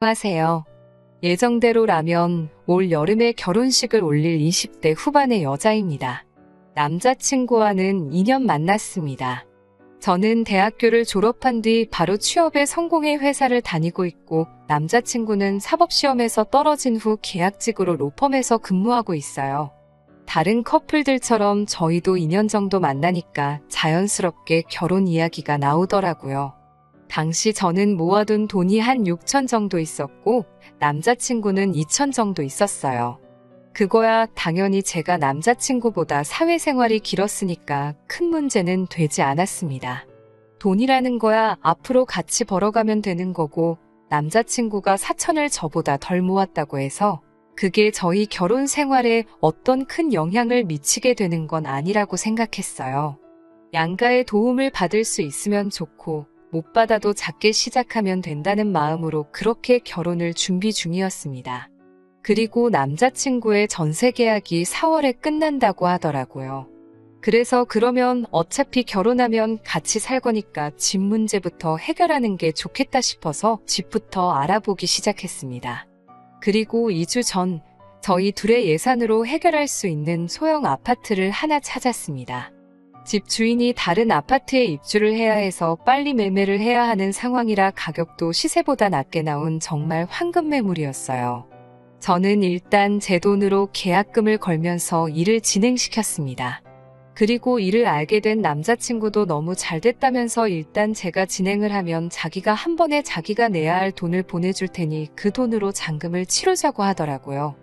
하세요. 예정대로라면 올 여름에 결혼식을 올릴 20대 후반의 여자입니다. 남자친구와는 2년 만났습니다. 저는 대학교를 졸업한 뒤 바로 취업에 성공해 회사를 다니고 있고 남자친구는 사법시험에서 떨어진 후 계약직으로 로펌에서 근무하고 있어요. 다른 커플들처럼 저희도 2년 정도 만나니까 자연스럽게 결혼 이야기가 나오더라고요. 당시 저는 모아둔 돈이 한 6천 정도 있었고 남자친구는 2천 정도 있었어요. 그거야 당연히 제가 남자친구보다 사회생활이 길었으니까 큰 문제는 되지 않았습니다. 돈이라는 거야 앞으로 같이 벌어가면 되는 거고 남자친구가 사천을 저보다 덜 모았다고 해서 그게 저희 결혼 생활에 어떤 큰 영향을 미치게 되는 건 아니라고 생각했어요. 양가의 도움을 받을 수 있으면 좋고 못 받아도 작게 시작하면 된다는 마음으로 그렇게 결혼을 준비 중이었습니다. 그리고 남자친구의 전세 계약이 4월에 끝난다고 하더라고요. 그래서 그러면 어차피 결혼하면 같이 살 거니까 집 문제부터 해결하는 게 좋겠다 싶어서 집부터 알아보기 시작했습니다. 그리고 2주 전 저희 둘의 예산으로 해결할 수 있는 소형 아파트를 하나 찾았습니다. 집 주인이 다른 아파트에 입주를 해야 해서 빨리 매매를 해야 하는 상황이라 가격도 시세보다 낮게 나온 정말 황금 매물이었어요. 저는 일단 제 돈으로 계약금을 걸면서 일을 진행시켰습니다. 그리고 이를 알게 된 남자친구도 너무 잘 됐다면서 일단 제가 진행을 하면 자기가 한 번에 자기가 내야 할 돈을 보내줄 테니 그 돈으로 잔금을 치르자고 하더라고요.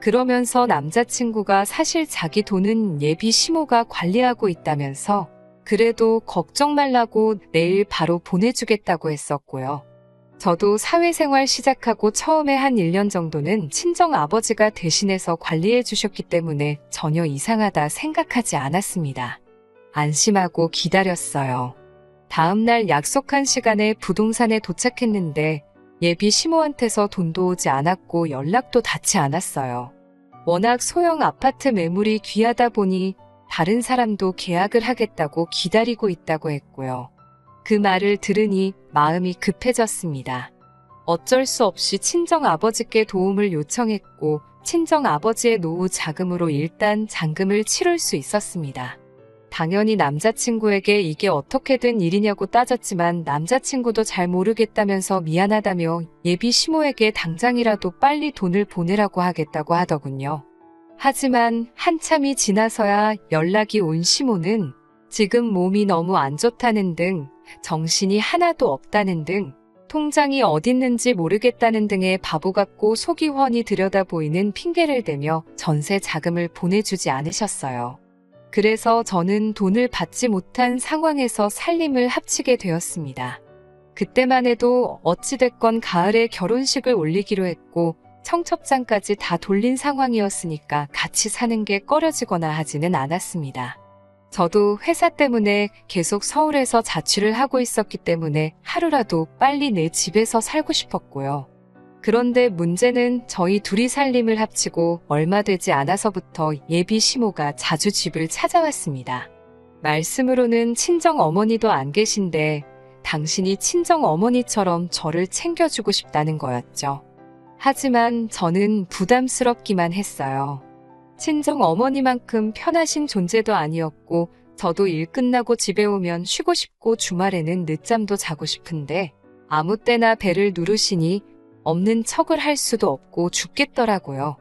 그러면서 남자친구가 사실 자기 돈은 예비 시모가 관리하고 있다면서 그래도 걱정 말라고 내일 바로 보내주겠다고 했었고요. 저도 사회생활 시작하고 처음에 한 1년 정도는 친정 아버지가 대신해서 관리해 주셨기 때문에 전혀 이상하다 생각하지 않았습니다. 안심하고 기다렸어요. 다음날 약속한 시간에 부동산에 도착했는데 예비 시모한테서 돈도 오지 않았고 연락도 닿지 않았어요. 워낙 소형 아파트 매물이 귀하다 보니 다른 사람도 계약을 하겠다고 기다리고 있다고 했고요. 그 말을 들으니 마음이 급해졌습니다. 어쩔 수 없이 친정 아버지께 도움을 요청했고 친정 아버지의 노후 자금으로 일단 잔금을 치룰 수 있었습니다. 당연히 남자친구에게 이게 어떻게 된 일이냐고 따졌지만 남자친구도 잘 모르겠다면서 미안하다며 예비 시모에게 당장이라도 빨리 돈을 보내라고 하겠다고 하더군요. 하지만 한참이 지나서야 연락이 온 시모는 지금 몸이 너무 안 좋다는 등 정신이 하나도 없다는 등 통장이 어딨는지 모르겠다는 등의 바보 같고 속이 훤히 들여다 보이는 핑계를 대며 전세 자금을 보내주지 않으셨어요. 그래서 저는 돈을 받지 못한 상황에서 살림을 합치게 되었습니다. 그때만 해도 어찌됐건 가을에 결혼식을 올리기로 했고 청첩장까지 다 돌린 상황이었으니까 같이 사는 게 꺼려지거나 하지는 않았습니다. 저도 회사 때문에 계속 서울에서 자취를 하고 있었기 때문에 하루라도 빨리 내 집에서 살고 싶었고요. 그런데 문제는 저희 둘이 살림을 합치고 얼마 되지 않아서부터 예비 시모가 자주 집을 찾아왔습니다. 말씀으로는 친정 어머니도 안 계신데 당신이 친정 어머니처럼 저를 챙겨주고 싶다는 거였죠. 하지만 저는 부담스럽기만 했어요. 친정 어머니만큼 편하신 존재도 아니었고 저도 일 끝나고 집에 오면 쉬고 싶고 주말에는 늦잠도 자고 싶은데 아무 때나 배를 누르시니 없는 척을 할 수도 없고 죽겠더라고요.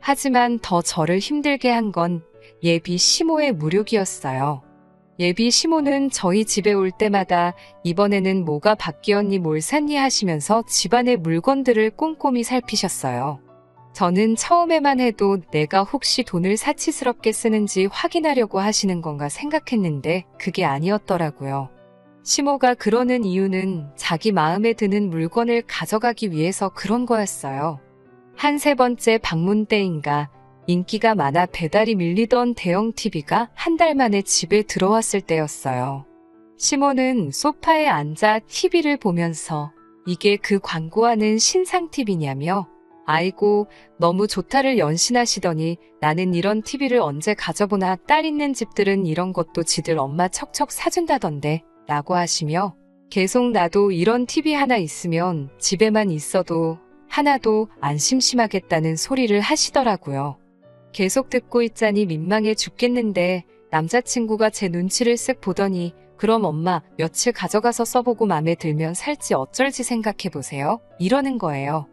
하지만 더 저를 힘들게 한 건 예비 시모의 무력이었어요. 예비 시모는 저희 집에 올 때마다 이번에는 뭐가 바뀌었니 뭘 샀니 하시면서 집안의 물건들을 꼼꼼히 살피셨어요. 저는 처음에만 해도 내가 혹시 돈을 사치스럽게 쓰는지 확인하려고 하시는 건가 생각했는데 그게 아니었더라고요. 시모가 그러는 이유는 자기 마음에 드는 물건을 가져가기 위해서 그런 거였어요. 한 세 번째 방문 때인가 인기가 많아 배달이 밀리던 대형 TV가 한 달 만에 집에 들어왔을 때였어요. 시모는 소파에 앉아 TV를 보면서 이게 그 광고하는 신상 TV냐며 아이고, 너무 좋다를 연신하시더니 나는 이런 TV를 언제 가져보나 딸 있는 집들은 이런 것도 지들 엄마 척척 사준다던데 라고 하시며 계속 나도 이런 TV 하나 있으면 집에만 있어도 하나도 안 심심하겠다는 소리를 하시더라고요. 계속 듣고 있자니 민망해 죽겠는데 남자친구가 제 눈치를 쓱 보더니 그럼 엄마 며칠 가져가서 써보고 마음에 들면 살지 어쩔지 생각해 보세요. 이러는 거예요.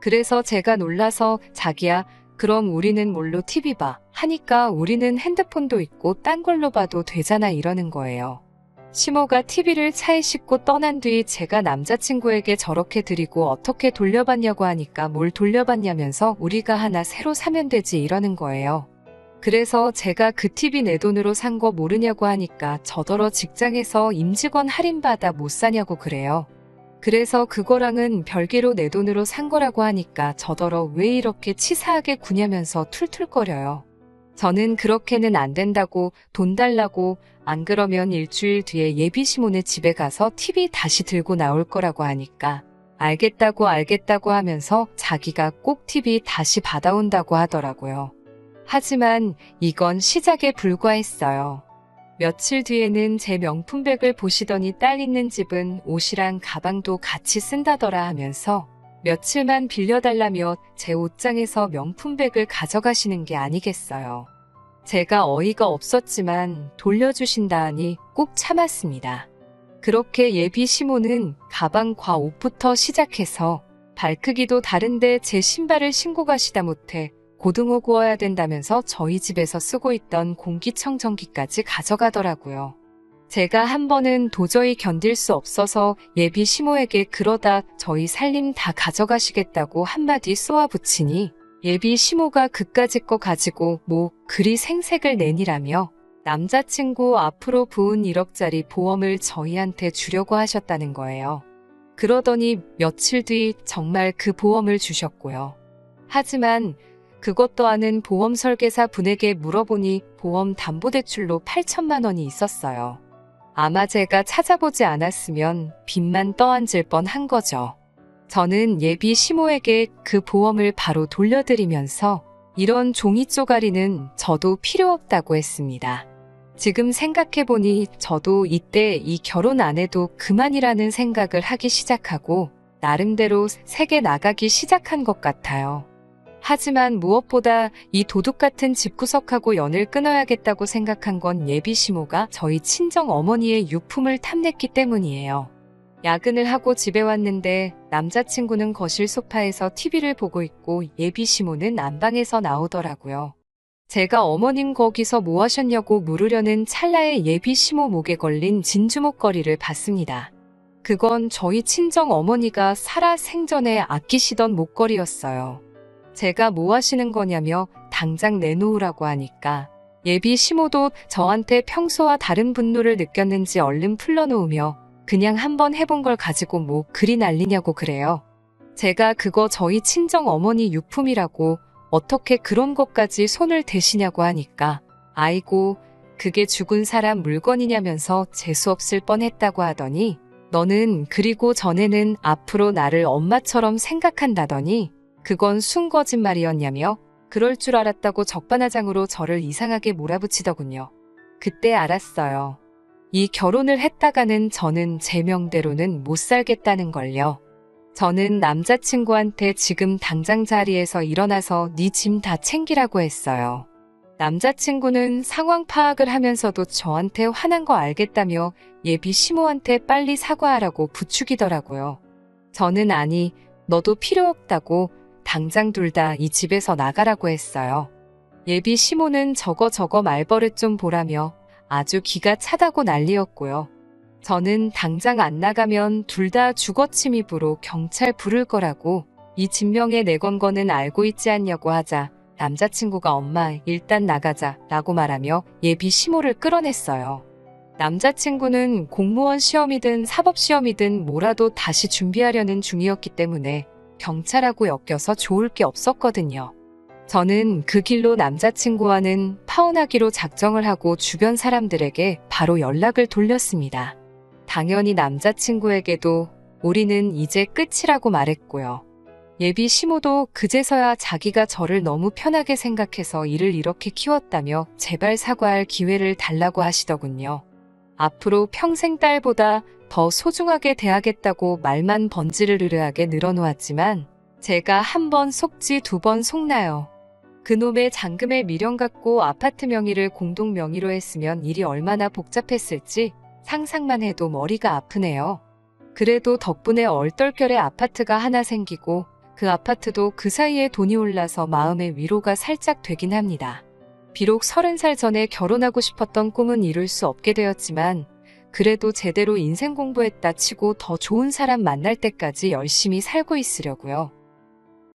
그래서 제가 놀라서 자기야 그럼 우리는 뭘로 TV 봐 하니까 우리는 핸드폰도 있고 딴 걸로 봐도 되잖아 이러는 거예요. 시모가 TV를 차에 싣고 떠난 뒤 제가 남자친구에게 저렇게 드리고 어떻게 돌려받냐고 하니까 뭘 돌려받냐면서 우리가 하나 새로 사면 되지 이러는 거예요. 그래서 제가 그 TV 내 돈으로 산 거 모르냐고 하니까 저더러 직장에서 임직원 할인받아 못 사냐고 그래요. 그래서 그거랑은 별개로 내 돈으로 산 거라고 하니까 저더러 왜 이렇게 치사하게 구냐면서 툴툴거려요. 저는 그렇게는 안 된다고 돈 달라고 안 그러면 일주일 뒤에 예비 시몬의 집에 가서 TV 다시 들고 나올 거라고 하니까 알겠다고 알겠다고 하면서 자기가 꼭 TV 다시 받아온다고 하더라고요. 하지만 이건 시작에 불과했어요. 며칠 뒤에는 제 명품백을 보시더니 딸 있는 집은 옷이랑 가방도 같이 쓴다더라 하면서 며칠만 빌려달라며 제 옷장에서 명품백을 가져가시는 게 아니겠어요. 제가 어이가 없었지만 돌려주신다 하니 꼭 참았습니다. 그렇게 예비 시모는 가방과 옷부터 시작해서 발크기도 다른데 제 신발을 신고 가시다 못해 고등어 구워야 된다면서 저희 집에서 쓰고 있던 공기청정기까지 가져가더라고요. 제가 한 번은 도저히 견딜 수 없어서 예비 시모에게 그러다 저희 살림 다 가져가시겠다고 한마디 쏘아붙이니 예비 시모가 그까짓 거 가지고 뭐 그리 생색을 내니라며 남자친구 앞으로 부은 1억짜리 보험을 저희한테 주려고 하셨다는 거예요. 그러더니 며칠 뒤 정말 그 보험을 주셨고요. 하지만 그것도 아는 보험 설계사 분에게 물어보니 보험 담보대출로 8천만 원이 있었어요. 아마 제가 찾아보지 않았으면 빚만 떠안질 뻔한 거죠. 저는 예비 시모에게 그 보험을 바로 돌려드리면서 이런 종이 쪼가리는 저도 필요 없다고 했습니다. 지금 생각해보니 저도 이때 이 결혼 안 해도 그만이라는 생각을 하기 시작하고 나름대로 세계 나가기 시작한 것 같아요. 하지만 무엇보다 이 도둑 같은 집구석하고 연을 끊어야겠다고 생각한 건 예비 시모가 저희 친정 어머니의 유품을 탐냈기 때문이에요. 야근을 하고 집에 왔는데 남자친구는 거실 소파에서 TV를 보고 있고 예비 시모는 안방에서 나오더라고요. 제가 어머님 거기서 뭐 하셨냐고 물으려는 찰나에 예비 시모 목에 걸린 진주 목걸이를 봤습니다. 그건 저희 친정 어머니가 살아 생전에 아끼시던 목걸이였어요. 제가 뭐 하시는 거냐며 당장 내놓으라고 하니까 예비 시모도 저한테 평소와 다른 분노를 느꼈는지 얼른 풀러놓으며 그냥 한번 해본 걸 가지고 뭐 그리 난리냐고 그래요. 제가 그거 저희 친정 어머니 유품이라고 어떻게 그런 것까지 손을 대시냐고 하니까 아이고 그게 죽은 사람 물건이냐면서 재수 없을 뻔했다고 하더니 너는 그리고 전에는 앞으로 나를 엄마처럼 생각한다더니 그건 순 거짓말이었냐며 그럴 줄 알았다고 적반하장으로 저를 이상하게 몰아붙이더군요. 그때 알았어요. 이 결혼을 했다가는 저는 제 명대로는 못 살겠다는 걸요. 저는 남자친구한테 지금 당장 자리에서 일어나서 네 짐 다 챙기라고 했어요. 남자친구는 상황 파악을 하면서도 저한테 화난 거 알겠다며 예비 시모한테 빨리 사과하라고 부추기더라고요. 저는 아니, 너도 필요 없다고 당장 둘 다 이 집에서 나가라고 했어요. 예비 시모는 저거 저거 말버릇 좀 보라며 아주 기가 차다고 난리였고요. 저는 당장 안 나가면 둘 다 주거 침입으로 경찰 부를 거라고 이 진명에 내건 거는 알고 있지 않냐고 하자 남자친구가 엄마 일단 나가자 라고 말하며 예비 시모를 끌어냈어요. 남자친구는 공무원 시험이든 사법시험이든 뭐라도 다시 준비하려는 중이었기 때문에 경찰하고 엮여서 좋을 게 없었거든요. 저는 그 길로 남자친구와는 파혼하기로 작정을 하고 주변 사람들에게 바로 연락을 돌렸습니다. 당연히 남자친구에게도 우리는 이제 끝이라고 말했고요. 예비 시모도 그제서야 자기가 저를 너무 편하게 생각해서 일을 이렇게 키웠다며 제발 사과할 기회를 달라고 하시더군요. 앞으로 평생 딸보다 더 소중하게 대하겠다고 말만 번지르르하게 늘어놓았지만 제가 한 번 속지 두 번 속나요. 그놈의 잔금에 미련 갖고 아파트 명의를 공동 명의로 했으면 일이 얼마나 복잡했을지 상상만 해도 머리가 아프네요. 그래도 덕분에 얼떨결에 아파트가 하나 생기고 그 아파트도 그 사이에 돈이 올라서 마음의 위로가 살짝 되긴 합니다. 비록 서른 살 전에 결혼하고 싶었던 꿈은 이룰 수 없게 되었지만 그래도 제대로 인생 공부했다 치고 더 좋은 사람 만날 때까지 열심히 살고 있으려고요.